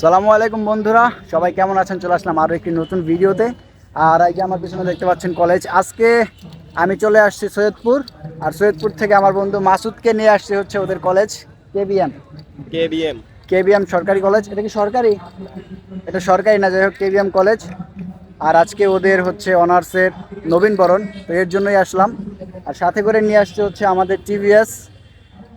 সালামু আলাইকুম বন্ধুরা সবাই কেমন আছেন? চলে আসলাম আরও একটি নতুন ভিডিওতে। আর এই যে আমার পিছনে দেখতে পাচ্ছেন কলেজ আজকে আমি চলে আসছি সৈয়দপুর। আর সৈয়দপুর থেকে আমার বন্ধু মাসুদকে নিয়ে আসছে হচ্ছে ওদের কলেজ কেবিএম। কেবিএম। কেবিএম সরকারি কলেজ এটা কি সরকারি? এটা সরকারি না যাই হোক কেবিএম কলেজ আর আজকে ওদের হচ্ছে অনার্সের নবীনবরণ তো এর জন্যই আসলাম। আর সাথে করে নিয়ে আসছে হচ্ছে আমাদের টিভিএস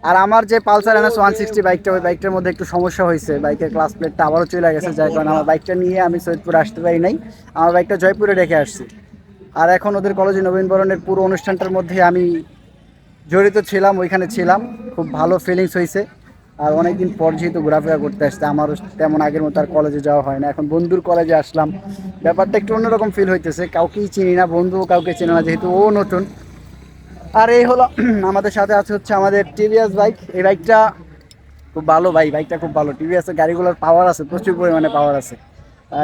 আর আমার যে পালসার এনএস ওয়ান সিক্সটি বাইকটা ওই বাইকটার মধ্যে একটু সমস্যা হয়েছে। বাইকের ক্লাস প্লেটটা আবারও চলে গেছে, যার কারণে আমার বাইকটা নিয়ে আমি সৈয়দপুর আসতে পারি নাই। আমার বাইকটা জয়পুরে রেখে আসছি। আর এখন ওদের কলেজে নবীনবরণের পুরো অনুষ্ঠানটার মধ্যে আমি জড়িত ছিলাম, ওইখানে ছিলাম। খুব ভালো ফিলিংস হয়েছে। আর অনেকদিন পর যেহেতু ঘোরাফেরা করতে আসছে আমারও তেমন আগের মতো আর কলেজে যাওয়া হয় না। এখন বন্ধুর কলেজে আসলাম। ব্যাপারটা একটু অন্যরকম ফিল হইতেছে, কাউকেই চিনি না, বন্ধুও কাউকে চেনে না, যেহেতু ও নতুন। আর এই হলো আমাদের সাথে আছে হচ্ছে আমাদের টিভিএস বাইক। এই বাইকটা খুব ভালো ভাই বাইকটা খুব ভালো। টিভিএসের গাড়িগুলোর পাওয়ার আছে প্রচুর পরিমাণে পাওয়ার আছে।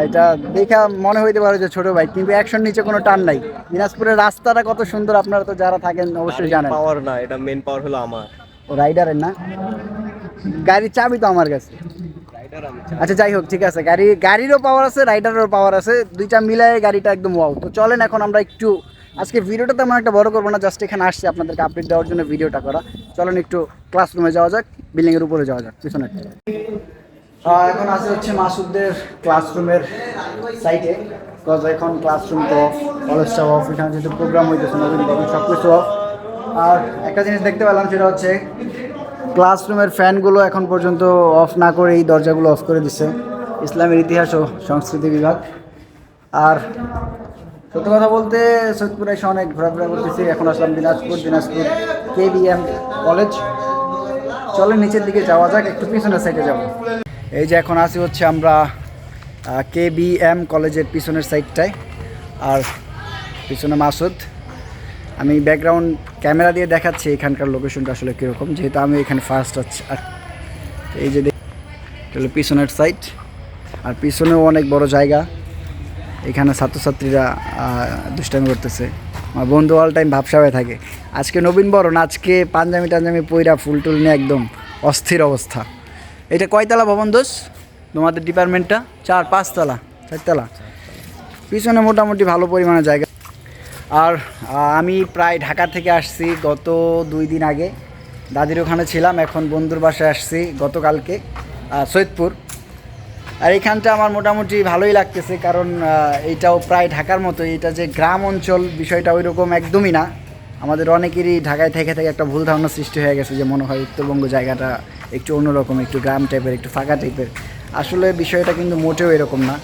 এটা দেখা মনে হইতে পারে যে ছোট বাইক কিন্তু একশোর নিচে কোনো টান নাই। দিনাজপুরের রাস্তাটা কত সুন্দর আপনারা তো যারা থাকেন অবশ্যই জানেন। পাওয়ার না এটা মেন পাওয়ার হলো আমার। ও রাইডারের না? গাড়ির চাবি তো আমার কাছে। রাইডার আমি আচ্ছা যাই হোক ঠিক আছে। গাড়ি গাড়িরও পাওয়ার আছে রাইডারেরও পাওয়ার আছে। দুইটা মিলায়ে গাড়িটা একদম ওয়াও তো চলেন এখন আমরা একটু আজকে ভিডিওটা তেমন একটা বড় করব না জাস্ট এখানে আসছি আপনাদেরকে আপডেট দেওয়ার জন্য ভিডিওটা করা। চলেন একটু ক্লাসরুমে যাওয়া যাক বিল্ডিং এর উপরে যাওয়া যাক পিছনে এখন আছে হচ্ছে মাসুদদের ক্লাসরুমের সাইটে বিকজ এখন ক্লাসরুম তো কলেজটা অফ এখানে যেহেতু প্রোগ্রাম হইতেছে নবীন তখন সব কিছু অফ আর একটা জিনিস দেখতে পেলাম, সেটা হচ্ছে ক্লাসরুমের ফ্যানগুলো এখন পর্যন্ত অফ না করে এই দরজাগুলো অফ করে দিচ্ছে ইসলামের ইতিহাস ও সংস্কৃতি বিভাগ। আর সত্য কথা বলতে সৈয়দপুরে এসে অনেক ঘোরাফেরা করতেছি। এখন আসলাম দিনাজপুর দিনাজপুর কেবিএম কলেজ। চলে নিচের দিকে যাওয়া যাক, একটু পিছনের সাইডে যাব। এই যে এখন আসি হচ্ছে আমরা কেবিএম কলেজের পিছনের সাইডটায় আর পিছনে মাসুদ। আমি ব্যাকগ্রাউন্ড ক্যামেরা দিয়ে দেখাচ্ছি এখানকার লোকেশনটা আসলে কীরকম, যেহেতু আমি এখানে ফার্স্ট আছি। আর এই যে পিছনের সাইড আর পিছনেও অনেক বড় জায়গা। এখানে ছাত্রছাত্রীরা দুষ্টামি করতেছে। আমার বন্ধু অল টাইম ভাবসা হয়ে থাকে। আজকে নবীন বরণ, আজকে পাঞ্জামি টাঞ্জামি পইরা ফুল টুল নিয়ে একদম অস্থির অবস্থা। এটা কয়তলা ভবন দোষ? তোমাদের ডিপার্টমেন্টটা? চার, পাঁচতলা, চারতলা। পিছনে মোটামুটি ভালো পরিমাণে জায়গা। আর আমি প্রায় ঢাকা থেকে আসছি গত দুই দিন আগে। দাদির ওখানে ছিলাম, এখন বন্ধুর বাসায় আসছি গতকালকে সৈয়দপুর। আর এখানটা আমার মোটামুটি ভালোই লাগতেছে, কারণ এইটাও প্রায় ঢাকার মতো এটা যে গ্রাম অঞ্চল, বিষয়টা ওই রকম একদমই না। আমাদের অনেকেরই ঢাকায় থেকে থেকে একটা ভুল ধারণা সৃষ্টি হয়ে গেছে যে মনে হয় উত্তরবঙ্গ জায়গাটা একটু অন্যরকম, একটু গ্রাম টাইপের একটু ফাঁকা টাইপের আসলে বিষয়টা কিন্তু মোটেও এরকম না।